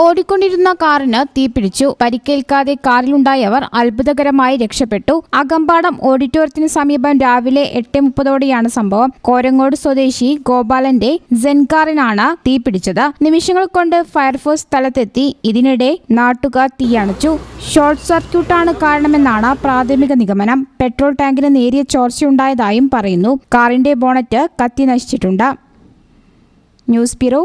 ഓടിക്കൊണ്ടിരുന്ന കാറിന് തീപിടിച്ചു പരിക്കേൽക്കാതെ കാറിലുണ്ടായവർ അത്ഭുതകരമായി രക്ഷപ്പെട്ടു. അകമ്പാടം ഓഡിറ്റോറിയത്തിന് സമീപം രാവിലെ എട്ട് മുപ്പതോടെയാണ് സംഭവം. കോരങ്ങോട് സ്വദേശി ഗോപാലന്റെ സെൻകാറിനാണ് തീപിടിച്ചത് നിമിഷങ്ങൾ കൊണ്ട് ഫയർഫോഴ്സ് സ്ഥലത്തെത്തി. ഇതിനിടെ നാട്ടുകാർ തീയണച്ചു ഷോർട്ട് സർക്യൂട്ടാണ് കാരണമെന്നാണ് പ്രാഥമിക നിഗമനം. പെട്രോൾ ടാങ്കിന് നേരിയ ചോർച്ചയുണ്ടായതായും പറയുന്നു. കാറിന്റെ ബോണറ്റ് കത്തി നശിച്ചിട്ടുണ്ട്. News bureau